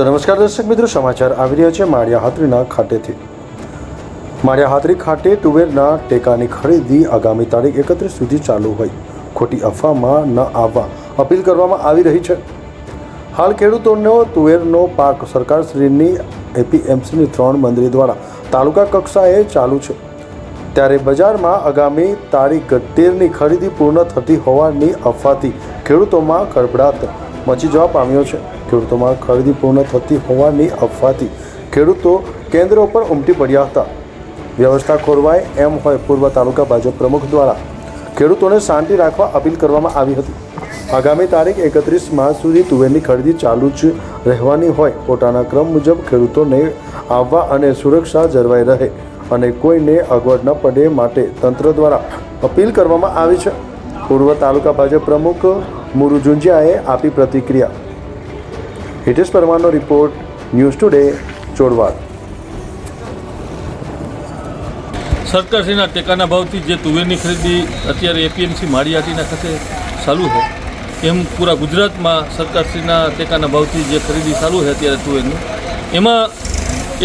તો નમસ્કાર દર્શક મિત્રો, સમાચાર આવી રહ્યા છે માળિયા હાથરીના ખાતેથી. માળિયા હાથરી ખાતે તુવેરના ટેકાની ખરીદી આગામી તારીખ એકત્રીસ સુધી ચાલુ હોય. ખોટી અફવામાં ન આવવા અપીલ કરવામાં આવી રહી છે. હાલ ખેડૂતોનો તુવેરનો પાક સરકારશ્રીની એપીએમસીની ત્રણ મંત્રી દ્વારા તાલુકા કક્ષાએ ચાલુ છે. ત્યારે બજારમાં આગામી તારીખ તેરની ખરીદી પૂર્ણ થતી હોવાની અફવાથી ખેડૂતોમાં ખળભળાટ મચી જવા પામ્યો છે. ખેડૂતોમાં ખરીદી પૂર્ણ થતી હોવાની અફવાથી ખેડૂતો કેન્દ્રો પર ઉમટી પડ્યા હતા. વ્યવસ્થા ખોરવાય એમ હોય પૂર્વ તાલુકા ભાજપ પ્રમુખ દ્વારા ખેડૂતોને શાંતિ રાખવા અપીલ કરવામાં આવી હતી. આગામી તારીખ એકત્રીસ માર્ચ સુધી તુવેરની ખરીદી ચાલુ જ રહેવાની હોય પોતાના ક્રમ મુજબ ખેડૂતોને આવવા અને સુરક્ષા જળવાઈ રહે અને કોઈને અગવડ ન પડે માટે તંત્ર દ્વારા અપીલ કરવામાં આવી છે. પૂર્વ તાલુકા ભાજપ પ્રમુખ મુરુ જુંજિયાએ આપી પ્રતિક્રિયા. હિતેશ પરમારનો રિપોર્ટ ન્યૂઝ ટુડે ચોડવાડ સરકારશ્રીના ટેકાના ભાવથી જે તુવેરની ખરીદી અત્યારે એપીએમસી માળિયાટીના ખાતે ચાલુ છે, એમ પૂરા ગુજરાતમાં સરકારશ્રીના ટેકાના ભાવથી જે ખરીદી ચાલુ છે અત્યારે તુવેરની, એમાં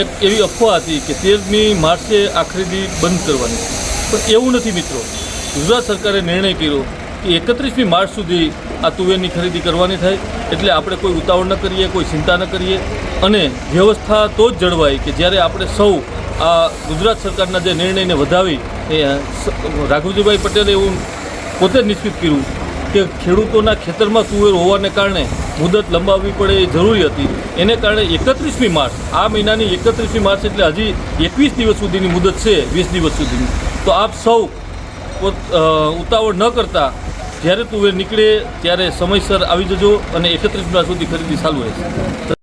એક એવી અફવા હતી કે તેરમી માર્ચે આ ખરીદી બંધ કરવાની. પણ એવું નથી મિત્રો. ગુજરાત સરકારે નિર્ણય કર્યો કે એકત્રીસમી માર્ચ સુધી આ તુવેરની ખરીદી કરવાની થાય, એટલે આપણે કોઈ ઉતાવળ ન કરીએ, કોઈ ચિંતા ન કરીએ. અને વ્યવસ્થા તો જ જળવાય કે જ્યારે આપણે સૌ આ ગુજરાત સરકારના જે નિર્ણયને વધાવી, એ રાઘવજીભાઈ પટેલે એવું પોતે નિશ્ચિત કર્યું કે ખેડૂતોના ખેતરમાં તુવેર હોવાને કારણે મુદત લંબાવવી પડે એ જરૂરી હતી. એને કારણે એકત્રીસમી માર્ચ, આ મહિનાની એકત્રીસમી માર્ચ એટલે હજી એકવીસ દિવસ સુધીની મુદત છે, વીસ દિવસ સુધીની. તો આપ સૌ ઉતાવળ ન કરતા જ્યારે તુવેર નીકળે ત્યારે સમયસર આવી જજો અને એકત્રીસ માર્ચ સુધી ખરીદી ચાલુ રહેશે.